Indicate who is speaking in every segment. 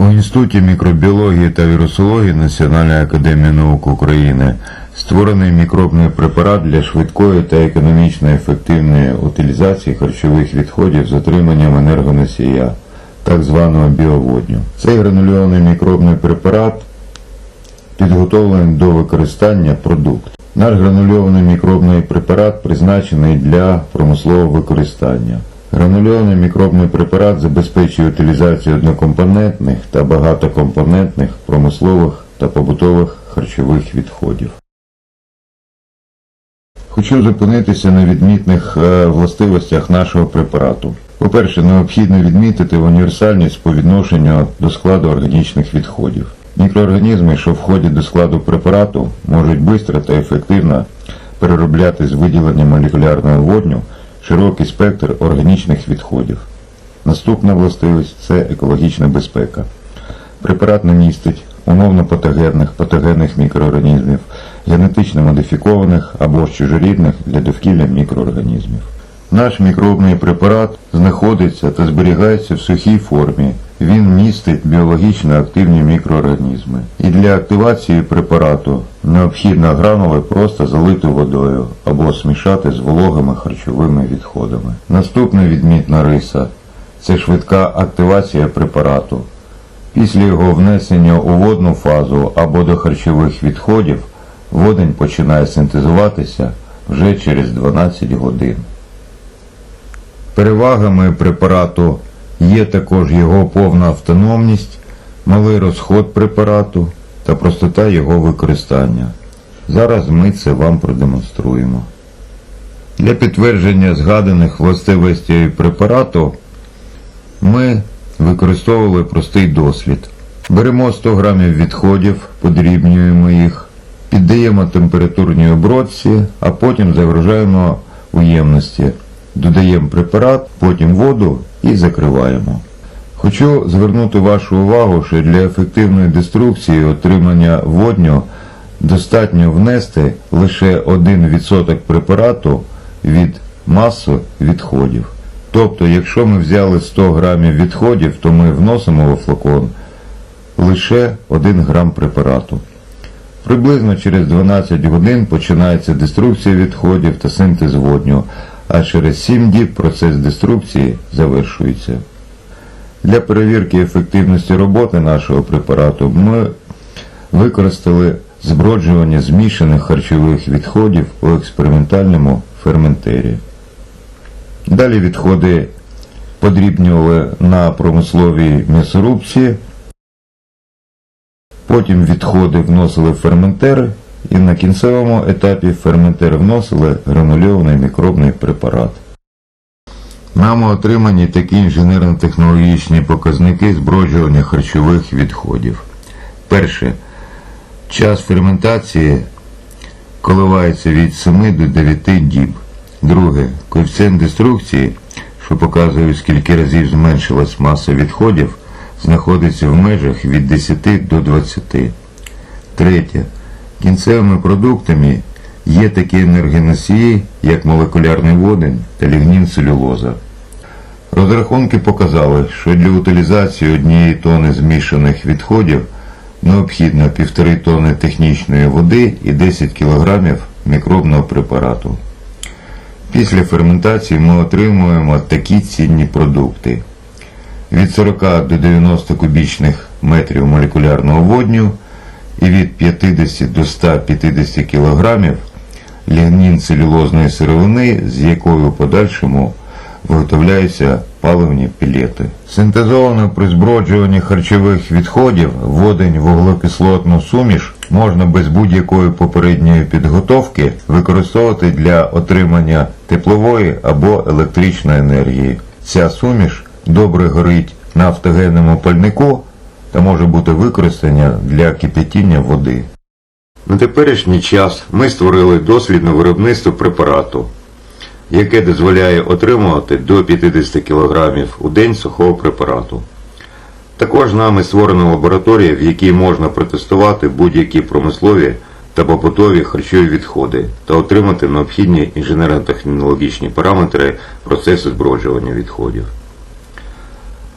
Speaker 1: У Інституті мікробіології та вірусології Національної академії наук України створений мікробний препарат для швидкої та економічно ефективної утилізації харчових відходів з отриманням енергоносія, так званого біоводню. Цей гранульований мікробний препарат підготовлений до використання продукт. Наш гранульований мікробний препарат призначений для промислового використання. Гранульований мікробний препарат забезпечує утилізацію однокомпонентних та багатокомпонентних промислових та побутових харчових відходів. Хочу зупинитися на відмітних е, властивостях нашого препарату. По-перше, необхідно відмітити універсальність по відношенню до складу органічних відходів. Мікроорганізми, що входять до складу препарату, можуть швидко та ефективно переробляти з виділенням молекулярного водню широкий спектр органічних відходів. Наступна властивість це екологічна безпека. Препарат не містить умовно патогенних, патогенних мікроорганізмів, генетично модифікованих або чужорідних для довкілля мікроорганізмів. Наш мікробний препарат знаходиться та зберігається в сухій формі. Він містить біологічно активні мікроорганізми. І для активації препарату необхідно гранули просто залити водою або смішати з вологими харчовими відходами. Наступна відмітна риса це швидка активація препарату. Після його внесення у водну фазу або до харчових відходів водень починає синтезуватися вже через 12 годин. Перевагами препарату є також його повна автономність, малий розход препарату та простота його використання. Зараз ми це вам продемонструємо. Для підтвердження згаданих властивостей препарату ми використовували простий дослід. Беремо 100 грамів відходів, подрібнюємо їх, піддаємо температурній обробці, а потім загружаємо у ємності. Додаємо препарат, потім воду і закриваємо. Хочу звернути вашу увагу, що для ефективної деструкції отримання водню достатньо внести лише 1% препарату від маси відходів. Тобто, якщо ми взяли 100 грамів відходів, то ми вносимо во флакон лише 1 грам препарату. Приблизно через 12 годин починається деструкція відходів та синтез водню, а через 7 діб процес деструкції завершується. Для перевірки ефективності роботи нашого препарату ми використали зброджування змішаних харчових відходів у експериментальному ферментері. Далі відходи подрібнювали на промисловій м'ясорубці, потім відходи вносили в ферментер і на кінцевому етапі в ферментер вносили гранульований мікробний препарат. Нами отримані такі інженерно-технологічні показники зброджування харчових відходів. Перше. Час ферментації коливається від 7 до 9 діб. Друге. Коефіцієнт деструкції, що показує, скільки разів зменшилась маса відходів, знаходиться в межах від 10 до 20. Третє. Кінцевими продуктами є такі енергоносії, як молекулярний водень та лігнін целюлоза. Розрахунки показали, що для утилізації однієї тони змішаних відходів необхідно 1,5 тонни технічної води і 10 кг мікробного препарату. Після ферментації ми отримуємо такі цінні продукти. Від 40 до 90 кубічних метрів молекулярного водню і від 50 до 150 кг лігнін целюлозної сировини, з якою в подальшому виготовляються паливні пілети. Синтезовано при зброджуванні харчових відходів водень вуглекислотну суміш можна без будь-якої попередньої підготовки використовувати для отримання теплової або електричної енергії. Ця суміш добре горить на автогенному пальнику та може бути використана для кипятіння води. На теперішній час ми створили дослідне виробництво препарату, яке дозволяє отримувати до 50 кг у день сухого препарату. Також нами створена лабораторія, в якій можна протестувати будь-які промислові та побутові харчові відходи та отримати необхідні інженерно-технологічні параметри процесу зброджування відходів.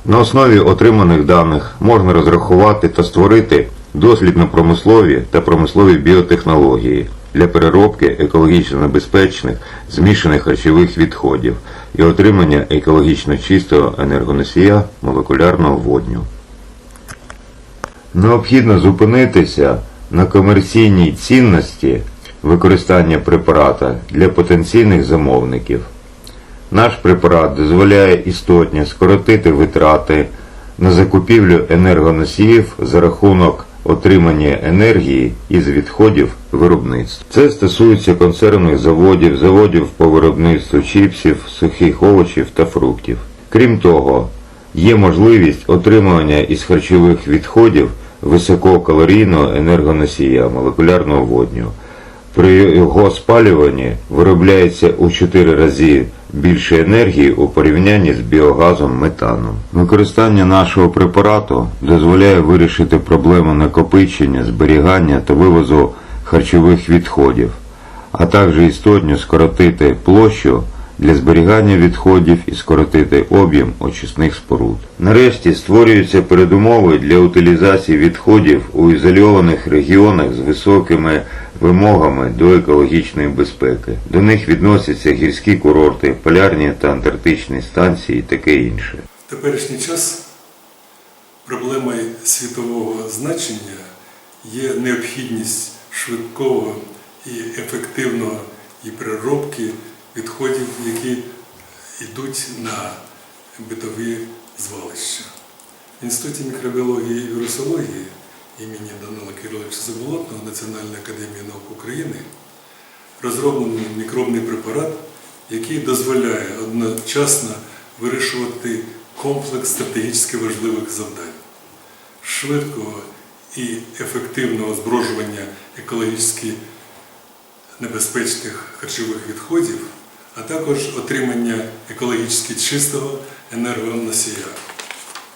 Speaker 1: На основі отриманих даних можна розрахувати та створити дослідно-промислові та промислові біотехнології для переробки екологічно небезпечних змішаних харчових відходів і отримання екологічно чистого енергоносія молекулярного водню. Необхідно зупинитися на комерційній цінності використання препарата для потенційних замовників. Наш препарат дозволяє істотно скоротити витрати на закупівлю енергоносіїв за рахунок отримання енергії із відходів виробництва. Це стосується консервних заводів, заводів по виробництву чіпсів, сухих овочів та фруктів. Крім того, є можливість отримування із харчових відходів висококалорійного енергоносія молекулярного водню. При його спалюванні виробляється у 4 рази більше енергії у порівнянні з біогазом метаном. Використання нашого препарату дозволяє вирішити проблему накопичення, зберігання та вивозу харчових відходів, а також істотно скоротити площу для зберігання відходів і скоротити об'єм очисних споруд. Нарешті створюються передумови для утилізації відходів у ізольованих регіонах з високими вимогами до екологічної безпеки. До них відносяться гірські курорти, полярні та антарктичні станції і таке інше.
Speaker 2: В теперішній час проблемою світового значення є необхідність швидкого і ефективного і переробки відходів, які йдуть на битові звалища. В Інституті мікробіології і вірусології імені Данила Кириловича Заболотного Національної академії наук України розроблений мікробний препарат, який дозволяє одночасно вирішувати комплекс стратегічно важливих завдань, швидкого і ефективного зброжування екологічно небезпечних харчових відходів, а також отримання екологічно чистого енергоносія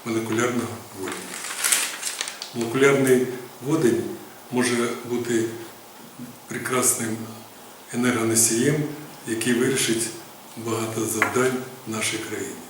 Speaker 2: молекулярного водню. Молекулярний водень може бути прекрасним енергоносієм, який вирішить багато завдань в нашій країні.